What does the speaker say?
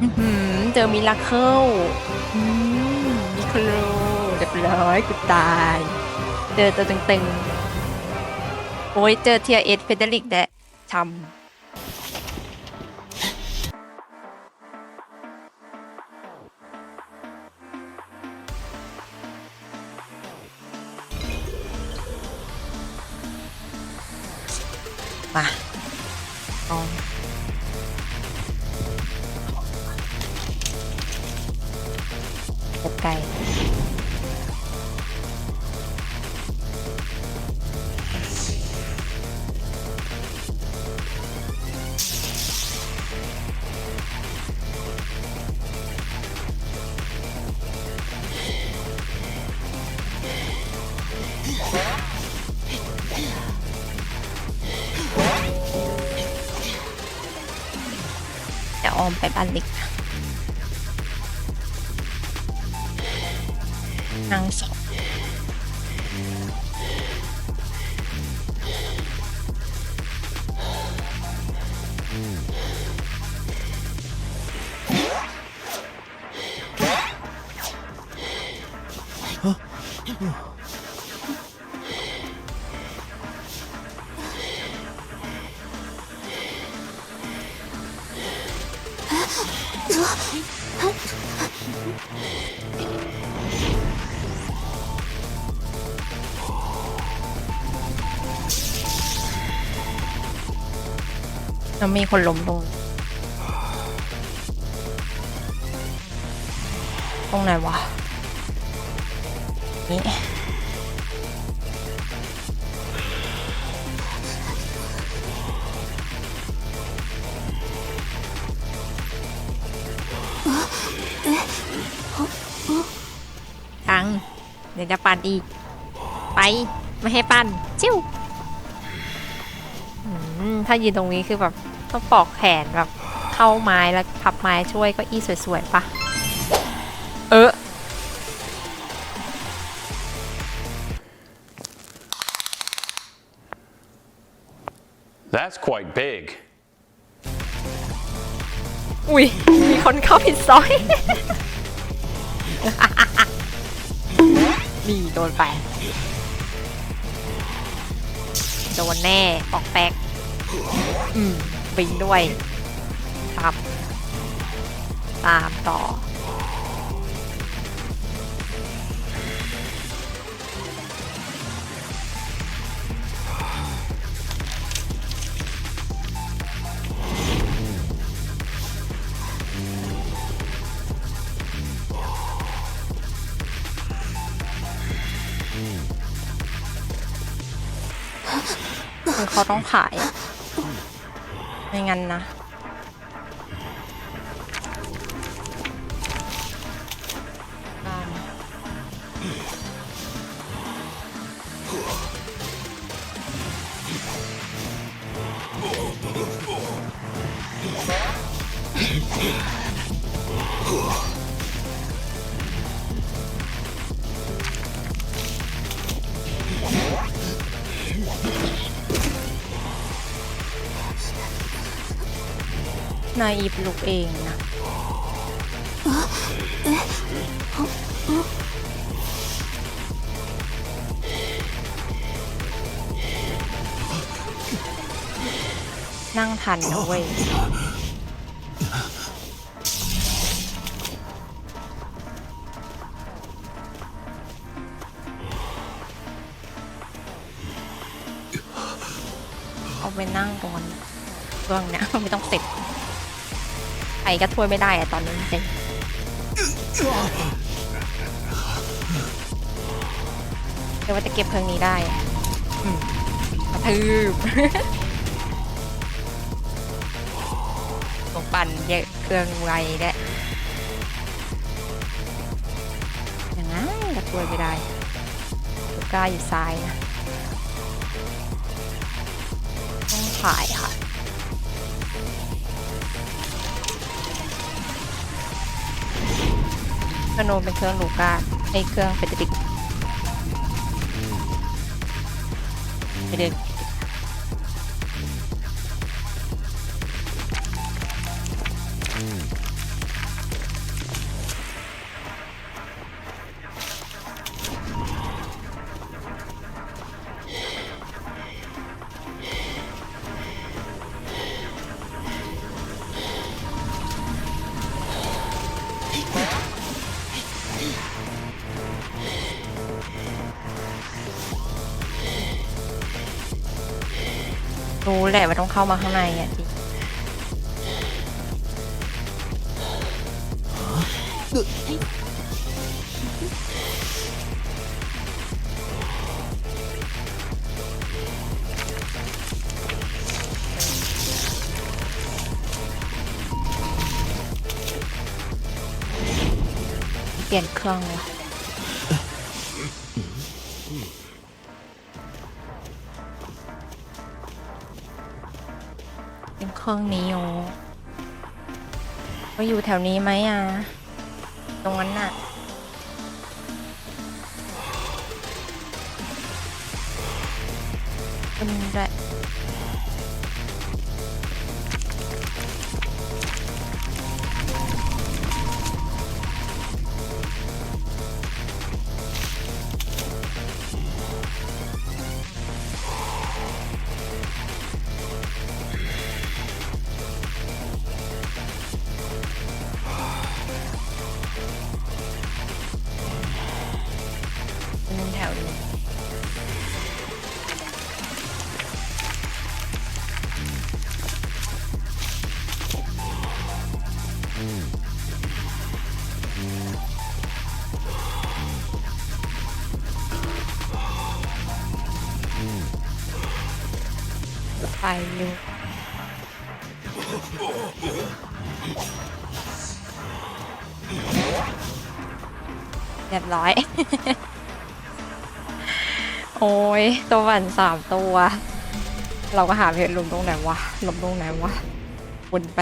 อื้อหือเจอมิราเคิลอืมมิโครเรียบร้อยกูตาย เจอตัวตึงๆ โอ้ยเจอเทียเอสเฟเดริกแดะชำมาลอ งไก่จะออมไปบ้านเล็กนะ นางสอง แล้วมีคนล้มลง ตรงไหนวะ นี่ทังเดี๋ยวจะปั่นอีก ไป ไม่ให้ปั่นจิ้วถ้ายืนตรงนี้คือแบบ ต้องปอกแขนแบบเข้าไม้แล้วพับไม้ช่วยเก็อี้สวยๆปะเออ That's quite big. อุ้ยมีคนเข้าผิดซอย นี่โดนไป โดนแน่ ปอกแป๊กอืม บิงด้วยตามตามต่อ คือเขาต้องขาย ไม่งั้นนะต นายอีฟลุกเองนะนั่งทันนะเว้ยเอาไปนั่งตรงนั้นเครื่องเนี้ยไม่ต้องเสร็จ รก็ช่วยไม่ได้อะตอนนี้จริงเดี๋ยวว่าจะเก็บเครื่องนี้ได้กระทืบตกปั่นเยอะเครื่องไวแหละอย่างนั้นก็ช่วยไม่ได้ลูกก้าอยู่ซ้ายนะต้องขายค่ะ กระโนมเป็นเครื่องลูก้าไอเครื่องเฟเดริกไปเดิน แหละว่าต้องเข้ามาข้างในอะจริงเปลี่ยนเครื่องเลย เป็นเครื่องนี้โอ้ก็อยู่แถวนี้ไหมอะ ตรงนั้นน่ะเป็นไร ยบร้อย โอ้ยตัวหวันสามตัว เราก็หาเพจหลุมตรงไหนวะหลุมตรงไหนวะวนไป